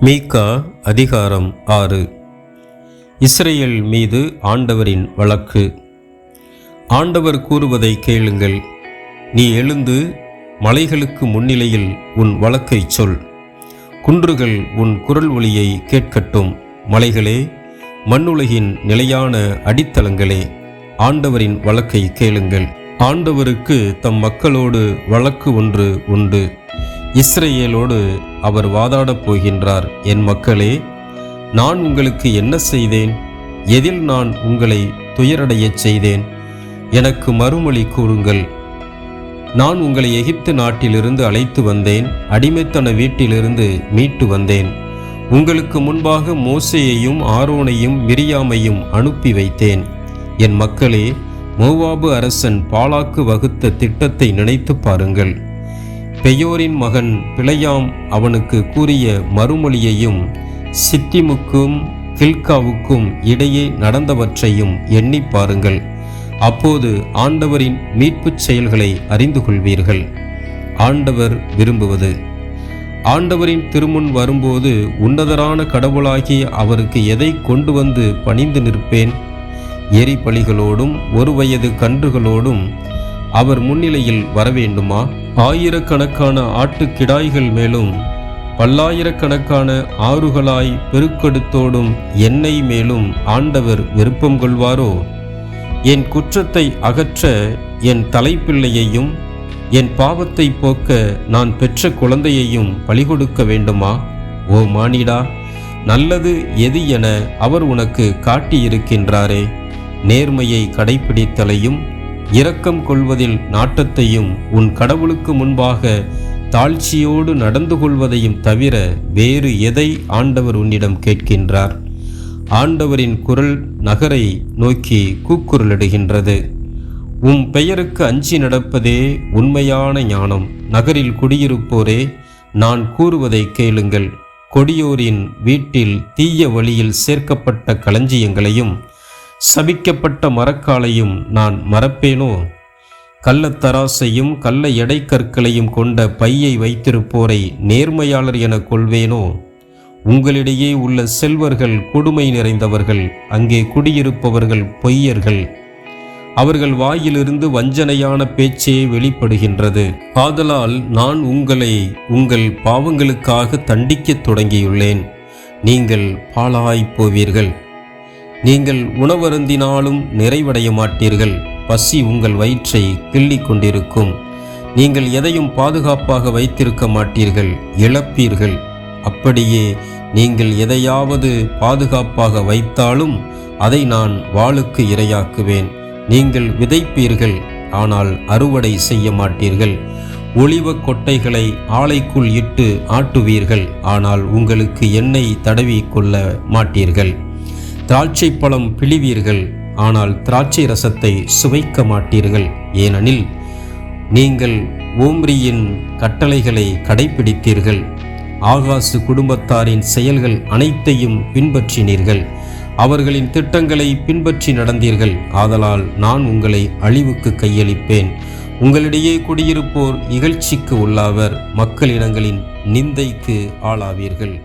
மீகா அதிகாரம் ஆறு. இஸ்ரேல் மீது ஆண்டவரின் வழக்கு. ஆண்டவர் கூறுவதை கேளுங்கள். நீ எழுந்து மலைகளுக்கு முன்னிலையில் உன் வழக்கைச் சொல். குன்றுகள் உன் குரல் ஒளியை கேட்கட்டும். மலைகளே மண்ணுலகின் நிலையான அடித்தளங்களே ஆண்டவரின் வழக்கை கேளுங்கள். ஆண்டவருக்கு தம் மக்களோடு வழக்கு ஒன்று உண்டு. இஸ்ரேலோடு அவர் வாதாடப் போகின்றார். என் மக்களே நான் உங்களுக்கு என்ன செய்தேன்? எதில் நான் உங்களை துயரடையச் செய்தேன்? எனக்கு மறுமொழி கூறுங்கள். நான் உங்களை எகிப்து நாட்டிலிருந்து அழைத்து வந்தேன். அடிமைத்தன வீட்டிலிருந்து மீட்டு வந்தேன். உங்களுக்கு முன்பாக மோசையையும் ஆரோனையும் மிரியாமையும் அனுப்பி வைத்தேன். என் மக்களே மோவாபு அரசன் பாலாக்கு வகுத்த திட்டத்தை நினைத்து பாருங்கள். பெயோரின் மகன் பிழையாம் அவனுக்கு கூறிய மறுமொழியையும் சித்திமுக்கும் கில்காவுக்கும் இடையே நடந்தவற்றையும் எண்ணி பாருங்கள். அப்போது ஆண்டவரின் மீட்புச் செயல்களை அறிந்து கொள்வீர்கள். ஆண்டவர் விரும்புவது. ஆண்டவரின் திருமுன் வரும்போது உன்னதரான கடவுளாகி அவருக்கு எதை கொண்டு வந்து பணிந்து நிற்பேன்? எரிபலிகளோடும் ஒரு வயது கன்றுகளோடும் அவர் முன்னிலையில் வரவேண்டுமா? ஆயிரக்கணக்கான ஆட்டுக்கிடாய்கள் மேலும் பல்லாயிரக்கணக்கான ஆறுகளாய் பெருக்கெடுத்தோடும் என்னை மேலும் ஆண்டவர் விருப்பம் கொள்வாரோ? என் குற்றத்தை அகற்ற என் தலைப்பிள்ளையையும் என் பாவத்தை போக்க நான் பெற்ற குழந்தையையும் பலிகொடுக்க வேண்டுமா? ஓ மானிடா நல்லது எது என அவர் உனக்கு காட்டியிருக்கின்றாரே. நேர்மையை கடைப்பிடித்தலையும் இரக்கம் கொள்வதில் நாட்டத்தையும் உன் கடவுளுக்கு முன்பாக தாழ்ச்சியோடு நடந்து கொள்வதையும் தவிர வேறு எதை ஆண்டவர் உன்னிடம் கேட்கின்றார்? ஆண்டவரின் குரல் நகரை நோக்கி கூக்குரலிடுகின்றது. உம் பெயருக்கு அஞ்சி நடப்பதே உண்மையான ஞானம். நகரில் குடியிருப்போரே நான் கூறுவதை கேளுங்கள். கொடியோரின் வீட்டில் தீய வழியில் சேர்க்கப்பட்ட களஞ்சியங்களையும் சபிக்கப்பட்ட மரக்காலையும் நான் மறப்பேனோ? கள்ளத்தராசையும் கள்ள எடைக்கற்களையும் கொண்ட பையை வைத்திருப்போரை நேர்மையாளர் என கொள்வேனோ? உங்களிடையே உள்ள செல்வர்கள் கொடுமை நிறைந்தவர்கள் அங்கே குடியிருப்பவர்கள் பொய்யர்கள். அவர்கள் வாயிலிருந்து வஞ்சனையான பேச்சே வெளிப்படுகின்றது. ஆதலால் நான் உங்களை உங்கள் பாவங்களுக்காக தண்டிக்கத் தொடங்கியுள்ளேன். நீங்கள் பாழாய்ப் போவீர்கள். நீங்கள் உணவருந்தினாலும் நிறைவடைய மாட்டீர்கள். பசி உங்கள் வயிற்றை கிள்ளிக் கொண்டிருக்கும். நீங்கள் எதையும் பாதுகாப்பாக வைத்திருக்க மாட்டீர்கள். இழப்பீர்கள். அப்படியே நீங்கள் எதையாவது பாதுகாப்பாக வைத்தாலும் அதை நான் வாளுக்கு இரையாக்குவேன். நீங்கள் விதைப்பீர்கள் ஆனால் அறுவடை செய்ய மாட்டீர்கள். ஒளிவ கொட்டைகளை ஆலைக்குள் இட்டு ஆட்டுவீர்கள் ஆனால் உங்களுக்கு எண்ணெய் தடவி கொள்ள மாட்டீர்கள். திராட்சை பழம் பிழிவீர்கள் ஆனால் திராட்சை ரசத்தை சுவைக்க மாட்டீர்கள். ஏனெனில் நீங்கள் ஓம்ரியின் கட்டளைகளை கடைபிடித்தீர்கள். ஆகாசு குடும்பத்தாரின் செயல்கள் அனைத்தையும் பின்பற்றினீர்கள். அவர்களின் திட்டங்களை பின்பற்றி நடந்தீர்கள். ஆதலால் நான் உங்களை அழிவுக்கு கையளிப்பேன். உங்களிடையே குடியிருப்போர் இகழ்ச்சிக்கு உள்ளாவர். மக்களிடங்களின் நிந்தைக்கு ஆளாவீர்கள்.